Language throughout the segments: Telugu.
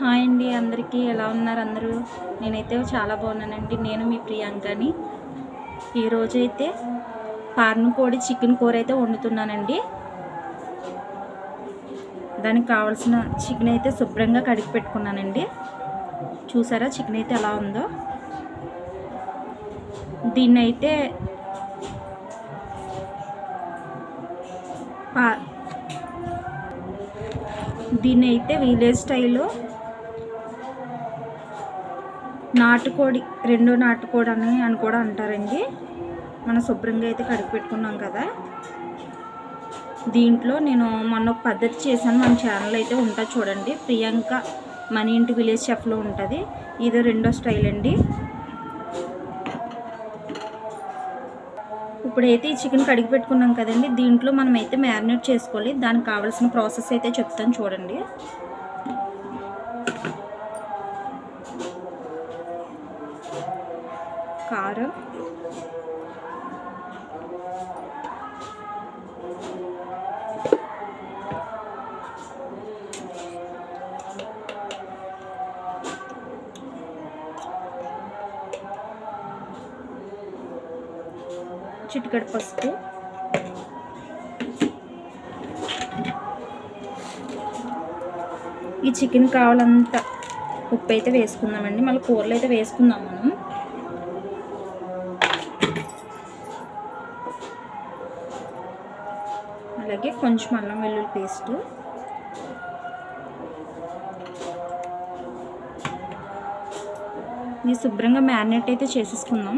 హాయ్ అండి అందరికీ ఎలా ఉన్నారు అందరూ? నేనైతే చాలా బాగున్నానండి. నేను మీ ప్రియాంకని. ఈరోజైతే పార్ను కోడి చికెన్ కూర అయితే వండుతున్నానండి. దానికి కావాల్సిన చికెన్ అయితే శుభ్రంగా కడిగి పెట్టుకున్నానండి. చూసారా చికెన్ అయితే ఎలా ఉందో? దీన్ని అయితే పా దీన్ని అయితే విలేజ్ స్టైల్లో నాటుకోడి రెండో నాటుకోడి అని అని కూడా అంటారండి. మనం శుభ్రంగా అయితే కడిగి పెట్టుకున్నాం కదా. దీంట్లో నేను మొన్న ఒక పద్ధతి చేశాను. మన ఛానల్ అయితే ఉంటా చూడండి. ప్రియాంక మన ఇంటి విలేజ్ షెఫ్లో ఉంటుంది. ఇది రెండో స్టైల్ అండి. ఇప్పుడైతే ఈ చికెన్ కడిగి పెట్టుకున్నాం కదండి. దీంట్లో మనం అయితే మ్యారినేట్ చేసుకోవాలి. దానికి కావాల్సిన ప్రాసెస్ అయితే చెప్తాను చూడండి. కారం. చిటికడ పసుపు. ఈ చికెన్ కావాలంత ఉప్పు అయితే వేసుకుందామండి. మళ్ళీ కూరలు అయితే వేసుకుందాం మనం. కొంచెం అల్లం వెల్లుల్లి పేస్ట్. ఇది శుభ్రంగా మ్యారినేట్ అయితే చేసేసుకుందాం.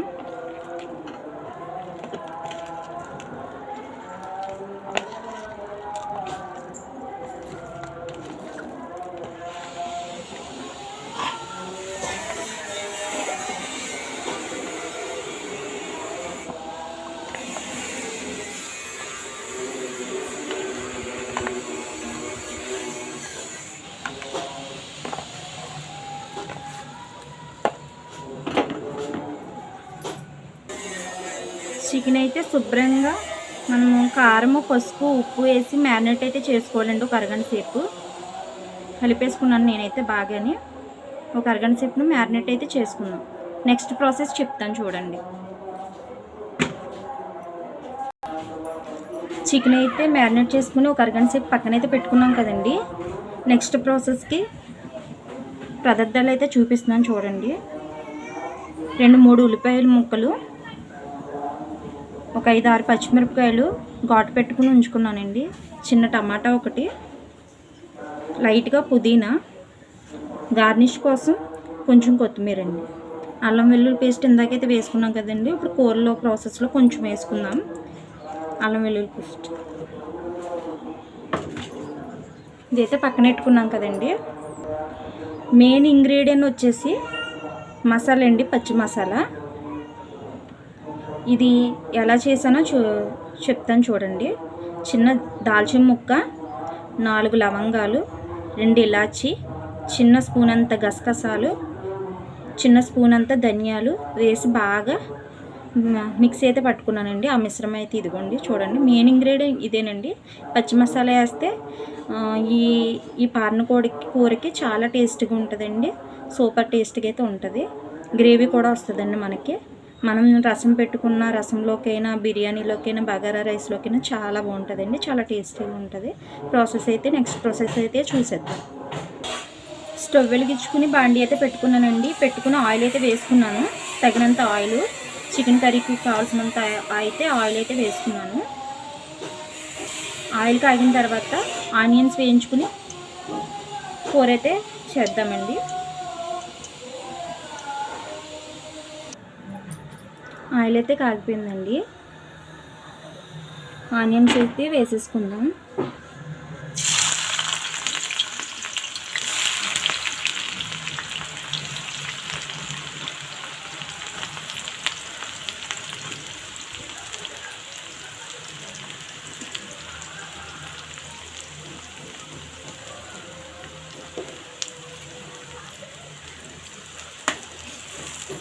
చికెన్ అయితే శుభ్రంగా మనము కారము పసుపు ఉప్పు వేసి మ్యారినేట్ అయితే చేసుకోవాలండి. ఒక అరగంట సేపు కలిపేసుకున్నాను నేనైతే బాగానే. ఒక అరగంట సేపును మ్యారినేట్ అయితే చేసుకున్నాం నెక్స్ట్ ప్రాసెస్ చెప్తాను చూడండి. చికెన్ అయితే మ్యారినేట్ చేసుకుని ఒక అరగంట సేపు పక్కన అయితే పెట్టుకున్నాం కదండి. నెక్స్ట్ ప్రాసెస్కి పదార్థాలు అయితే చూపిస్తున్నాను చూడండి. రెండు మూడు ఉల్లిపాయల ముక్కలు ఒక ఐదు ఆరు పచ్చిమిరపకాయలు ఘాటు పెట్టుకుని ఉంచుకున్నానండి. చిన్న టమాటా ఒకటి లైట్గా పుదీనా గార్నిష్ కోసం కొంచెం కొత్తిమీర అండి అల్లం వెల్లుల్లి పేస్ట్ ఇందాకైతే వేసుకున్నాం కదండి. ఇప్పుడు కూరలో ప్రాసెస్లో కొంచెం వేసుకుందాం. అల్లం వెల్లుల్లి పేస్ట్. ఇదైతే పక్కన పెట్టుకున్నాం కదండి. మెయిన్ ఇంగ్రీడియంట్ వచ్చేసి మసాలా అండి పచ్చి మసాలా. ఇది ఎలా చేశానో చూ చెప్తాను చూడండి. చిన్న దాల్చిన ముక్క నాలుగు లవంగాలు రెండు ఇలాచి చిన్న స్పూన్ అంత గసగసాలు చిన్న స్పూన్ అంత ధనియాలు వేసి బాగా మిక్సీ అయితే పట్టుకున్నానండి. ఆ మిశ్రమం అయితే ఇదిగోండి చూడండి. మెయిన్ ఇంగ్రీడియంట్ ఇదేనండి. పచ్చి మసాలా వేస్తే ఈ ఈ పార్న కూరకి చాలా టేస్ట్గా ఉంటుందండి. సూపర్ టేస్ట్గా అయితే ఉంటుంది. గ్రేవీ కూడా వస్తుందండి మనకి. మనం రసం పెట్టుకున్న రసంలోకైనా బిర్యానీలోకైనా బగారా రైస్లోకైనా చాలా బాగుంటుందండి. చాలా టేస్టీగా ఉంటుంది. ప్రాసెస్ అయితే నెక్స్ట్ ప్రాసెస్ అయితే చూసేద్దాం. స్టవ్ వెలిగించుకుని బాండి అయితే పెట్టుకున్నానండి. పెట్టుకుని ఆయిల్ అయితే వేసుకున్నాను. తగినంత ఆయిల్ చికెన్ కర్రీకి కావాల్సినంత అయితే ఆయిల్ అయితే వేసుకున్నాను. ఆయిల్ కాగిన తర్వాత ఆనియన్స్ వేయించుకుని కూర అయితే చేద్దామండి. ఆయిల్ అయితే కాగిపోయిందండి. ఆనియన్స్ అయితే వేసేసుకుందాం.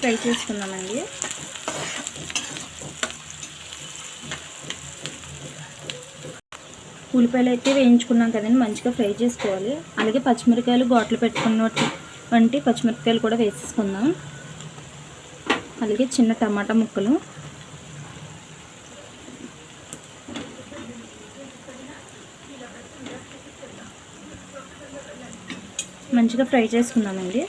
ఫ్రై చేసుకుందామండి. ఉల్లిపాయలు అయితే వేయించుకున్నాం కదండి మంచిగా ఫ్రై చేసుకోవాలి. అలాగే పచ్చిమిరకాయలు గోట్లు పెట్టుకున్న వంటి పచ్చిమిరపకాయలు కూడా వేసేసుకుందాం. అలాగే చిన్న టమాటా ముక్కలు. మంచిగా ఫ్రై చేసుకుందామండి.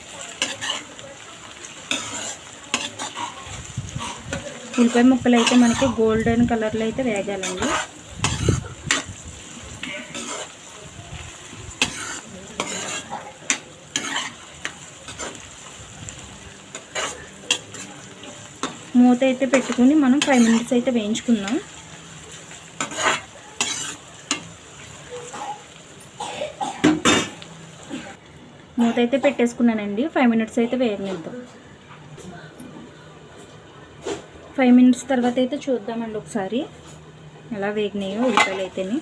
ఉల్లిపాయ ముక్కలు అయితే మనకి గోల్డెన్ కలర్లో అయితే వేగాలండి. మూత అయితే పెట్టుకుని మనం ఫైవ్ మినిట్స్ అయితే వేయించుకుందాం. మూత అయితే పెట్టేసుకున్నానండి. ఫైవ్ మినిట్స్ అయితే వేయనిద్దాం. ఫైవ్ మినిట్స్ తర్వాత అయితే చూద్దామండి ఒకసారి. ఎలా వేగినాయో ఉల్లిపాయలు అయితేనే.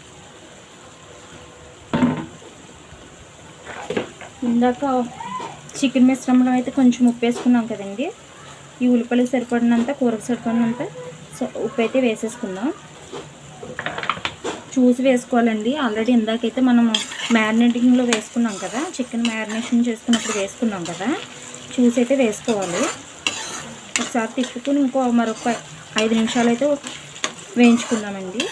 ఇందాక చికెన్ మిశ్రమం అయితే కొంచెం ఉప్పు వేసుకున్నాం కదండి. ఈ ఉల్లిపాయలు సరిపడినంత కూరకు సరిపడినంత సో- ఉప్పు అయితే వేసేసుకుందాం. చూసి వేసుకోవాలండి. ఆల్రెడీ ఇందాకైతే మనం మ్యారినేటింగ్లో వేసుకున్నాం కదా చికెన్ మ్యారినేషన్ చేసుకున్నప్పుడు వేసుకున్నాం కదా చూసి అయితే వేసుకోవాలి. ఒకసారి తిప్పుకుని ఇంకో మరొక ఐదు నిమిషాలు అయితే వేయించుకుందామండి.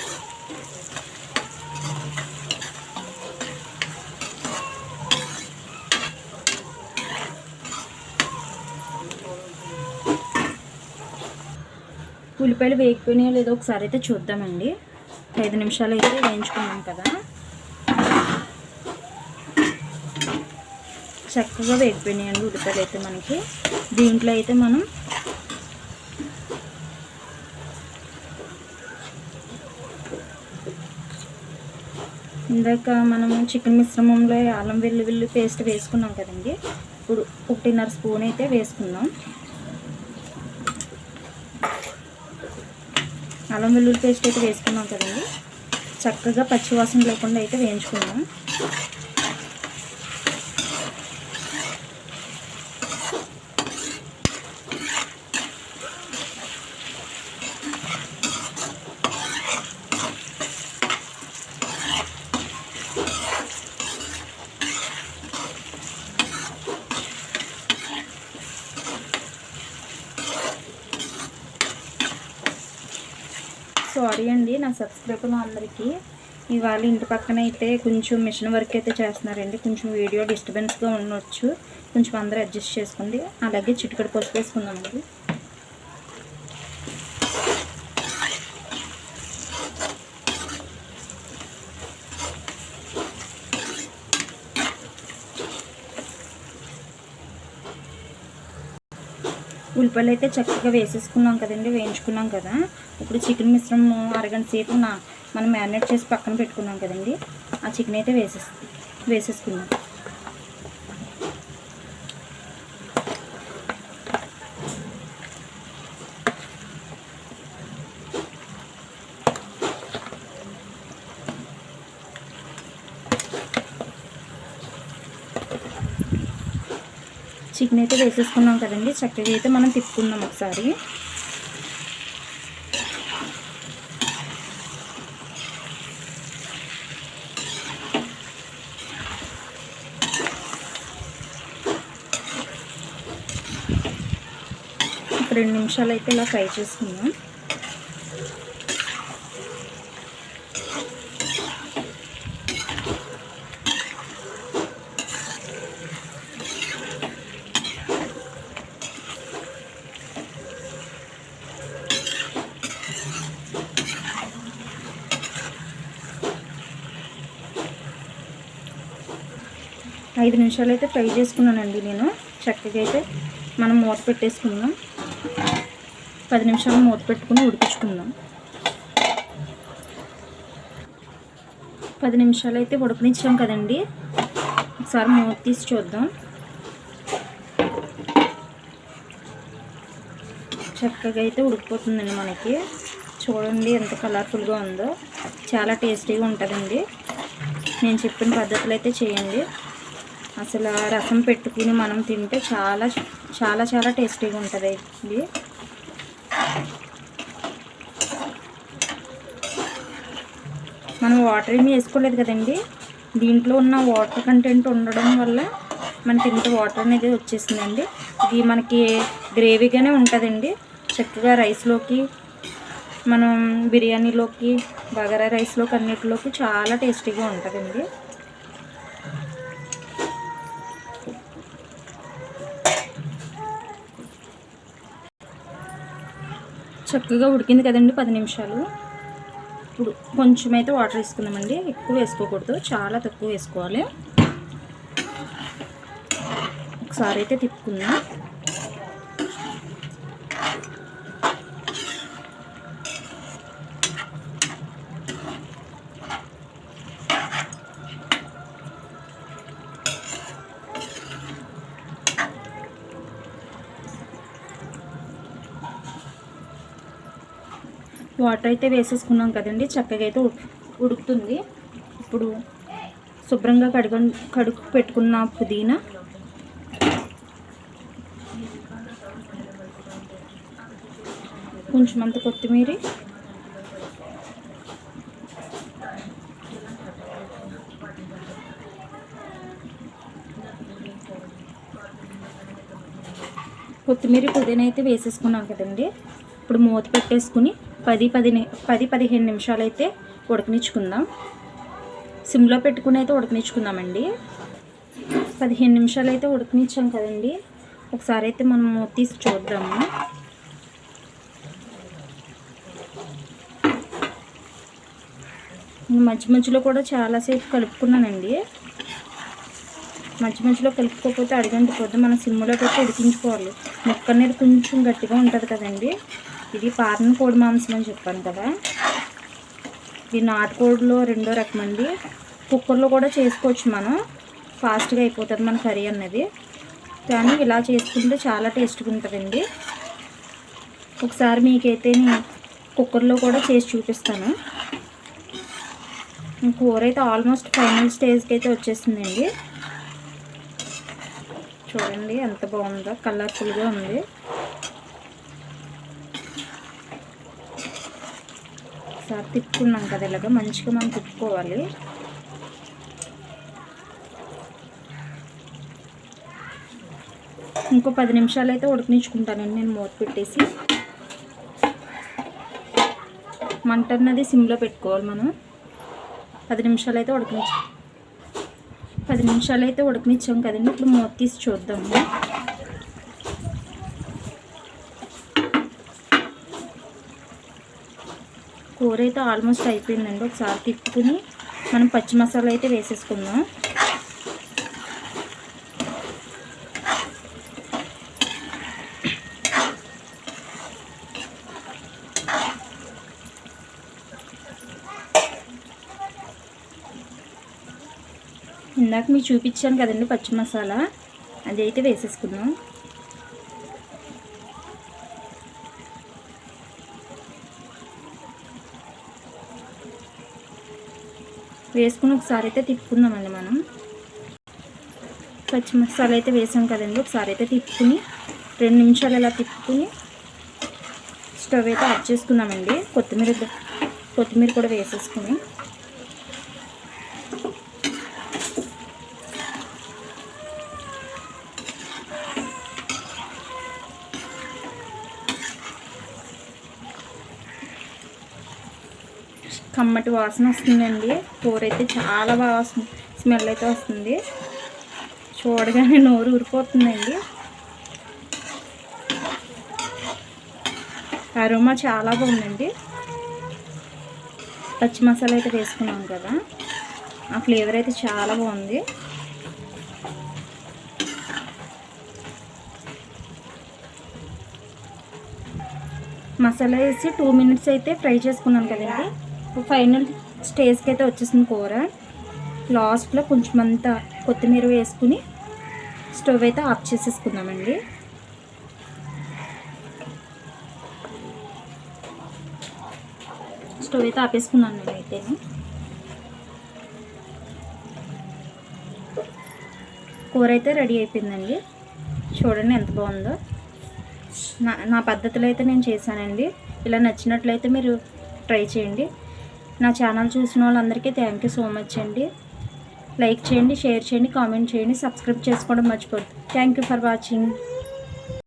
ఉల్లిపాయలు వేగిపోయినాయో లేదో ఒకసారి అయితే చూద్దామండి. ఐదు నిమిషాలు అయితే వేయించుకున్నాం కదా. చక్కగా వేగిపోయినాయండి ఉల్లిపాయలు అయితే మనకి. దీంట్లో అయితే మనం ఇందాక మనము చికెన్ మిశ్రమంలో అల్లం వెల్లుల్లి పేస్ట్ వేసుకున్నాం కదండి. ఇప్పుడు ఒకటిన్నర స్పూన్ అయితే వేసుకుందాం. అల్లం వెల్లుల్లి పేస్ట్ అయితే వేసుకున్నాం కదండి. చక్కగా పచ్చివాసన లేకుండా అయితే వేయించుకున్నాం. సారీ అండి నా సబ్స్క్రైబర్ అందరికీ. ఇవాళ ఇంటి పక్కన అయితే కొంచెం మిషన్ వర్క్ అయితే చేస్తున్నారండి. కొంచెం వీడియో డిస్టర్బెన్స్గా ఉండొచ్చు. కొంచెం అందరూ అడ్జస్ట్ చేసుకోండి అలాగే చిటికడ పసుపు వేసుకుందామండి. ఉల్లిపాయలు అయితే చక్కగా వేసేసుకున్నాం కదండి వేయించుకున్నాం కదా. ఇప్పుడు చికెన్ మిశ్రమం అరగంట సేపు నా మనం మ్యారినేట్ చేసి పక్కన పెట్టుకున్నాం కదండి. ఆ చికెన్ అయితే వేసేసి వేసేసుకున్నాం. చికెన్ అయితే వేసేసుకున్నాం కదండి. చక్కగా అయితే మనం తిప్పుకుందాం ఒకసారి. రెండు నిమిషాలు అయితే ఇలా ఫ్రై చేసుకుందాం. ఐదు నిమిషాలు అయితే ఫ్రై చేసుకున్నానండి నేను. చక్కగా అయితే మనం మూత పెట్టేసుకుందాం. పది నిమిషాలు మూత పెట్టుకుని ఉడికించుకుందాం. పది నిమిషాలు అయితే ఉడకనిచ్చాం కదండి. ఒకసారి మూత తీసి చూద్దాం. చక్కగా అయితే ఉడికిపోతుందండి మనకి. చూడండి ఎంత కలర్ఫుల్గా ఉందో. చాలా టేస్టీగా ఉంటుందండి. నేను చెప్పిన పద్ధతులు అయితే చేయండి. అసలు రసం పెట్టుకుని మనం తింటే చాలా చాలా చాలా టేస్టీగా ఉంటుంది. ఇది. మనం వాటర్ ఏమీ వేసుకోలేదు కదండి. దీంట్లో ఉన్న వాటర్ కంటెంట్ ఉండడం వల్ల మనకి ఇంత వాటర్ అనేది వచ్చేసిందండి. ఇది మనకి గ్రేవీగానే ఉంటుందండి. చక్కగా రైస్లోకి మనం బిర్యానీలోకి బగారా రైస్లోకి అన్నిటిలోకి చాలా టేస్టీగా ఉంటుందండి. చక్కగా ఉడికింది కదండి పది నిమిషాలు. ఇప్పుడు కొంచెం అయితే వాటర్ వేసుకుందామండి. ఎక్కువ వేసుకోకూడదు. చాలా తక్కువ వేసుకోవాలి. ఒకసారి అయితే తిప్పుకుందాం. వాటర్ అయితే వేసేసుకున్నాం కదండి. చక్కగా అయితే ఉడుకుతుంది. ఇప్పుడు శుభ్రంగా కడుగ కడుగు పెట్టుకున్న పుదీనా. కొంచెం అంత కొత్తిమీర. కొత్తిమీర పుదీనా అయితే వేసేసుకున్నాం కదండి. ఇప్పుడు మూత పెట్టేసుకుని పది పది ని- పది పదిహేను నిమిషాలు అయితే ఉడకనిచ్చుకుందాం. సిమ్లో పెట్టుకుని అయితే ఉడకనిచ్చుకుందామండి. పదిహేను నిమిషాలు అయితే ఉడకనిచ్చాం కదండి. ఒకసారి అయితే మనం తీసి చూద్దాము. మధ్య మధ్యలో కూడా చాలాసేపు కలుపుకున్నానండి. మధ్య మధ్యలో కలుపుకోకపోతే అడిగంటిపోతే మనం సిమ్లో పెట్టి ఉడికించుకోవాలి. ముక్క అనేది కొంచెం గట్టిగా ఉంటుంది కదండి. ఇది పారన కోడి మాంసం అని చెప్పాను కదా. ఇది నాటుకోడిలో రెండో రకం అండి. కుక్కర్లో కూడా చేసుకోవచ్చు మనం. ఫాస్ట్గా అయిపోతుంది మన కర్రీ అన్నది. కానీ ఇలా చేసుకుంటే చాలా టేస్ట్గా ఉంటుందండి. ఒకసారి మీకైతే నేను కుక్కర్లో కూడా చేసి చూపిస్తాను. కూర అయితే ఆల్మోస్ట్ ఫైనల్ స్టేజ్కి అయితే వచ్చేసిందండి. చూడండి ఎంత బాగుందో కలర్ఫుల్గా ఉంది. ఒకసారి తిప్పుకున్నాం కదా ఇలాగ మంచిగా మనం తిప్పుకోవాలి. ఇంకో పది నిమిషాలు అయితే ఉడికించుకుంటానండి నేను మూత పెట్టేసి. మంట అన్నది సిమ్లో పెట్టుకోవాలి మనం. పది నిమిషాలు అయితే ఉడకనిచ్చు పది నిమిషాలు అయితే ఉడకనిచ్చాం కదండి ఇప్పుడు మూత తీసి చూద్దాము. కూర అయితే ఆల్మోస్ట్ అయిపోయిందండి. ఒకసారి తిప్పుకుని మనం పచ్చి మసాలా అయితే వేసేసుకుందాం. ఇందాక మీకు చూపించాను కదండి పచ్చి మసాలా. అది అయితే వేసేసుకుందాం. వేసుకుని ఒకసారి అయితే తిప్పుకుందామండి మనం. పచ్చి మసాలా అయితే వేసాం కదండి ఒకసారి అయితే తిప్పుకుని రెండు నిమిషాలు ఇలా తిప్పుకుని స్టవ్ అయితే ఆఫ్ చేసుకుందామండి. కొత్తిమీర కొత్తిమీర కూడా వేసేసుకుని. కమ్మటి వాసన వస్తుందండి. కూర అయితే చాలా బాగా వస్తుంది. స్మెల్ అయితే వస్తుంది. చూడగానే నోరు ఊరిపోతుందండి. అరోమా చాలా బాగుందండి. పచ్చి మసాలా అయితే వేసుకున్నాం కదా. ఆ ఫ్లేవర్ అయితే చాలా బాగుంది. మసాలా వేసి టూ మినిట్స్ అయితే ఫ్రై చేసుకున్నాను కదండి. ఫైనల్ స్టేజ్కి అయితే వచ్చేసింది కూర. లాస్ట్లో కొంచెం అంతా కొత్తిమీర వేసుకుని స్టవ్ అయితే ఆఫ్ చేసేసుకుందామండి. స్టవ్ అయితే ఆపేసుకున్నాను నేను అయితే కూర అయితే రెడీ అయిపోయిందండి. చూడండి ఎంత బాగుందో. నా నా పద్ధతిలో అయితే నేను చేశానండి. ఇలా నచ్చినట్లయితే మీరు ట్రై చేయండి. నా ఛానల్ చూసిన వాళ్ళందరికీ థ్యాంక్ యూ సో మచ్ అండి. లైక్ చేయండి షేర్ చేయండి కామెంట్ చేయండి సబ్స్క్రైబ్ చేసుకోవడం మర్చిపోద్దు థ్యాంక్ యూ ఫర్ వాచింగ్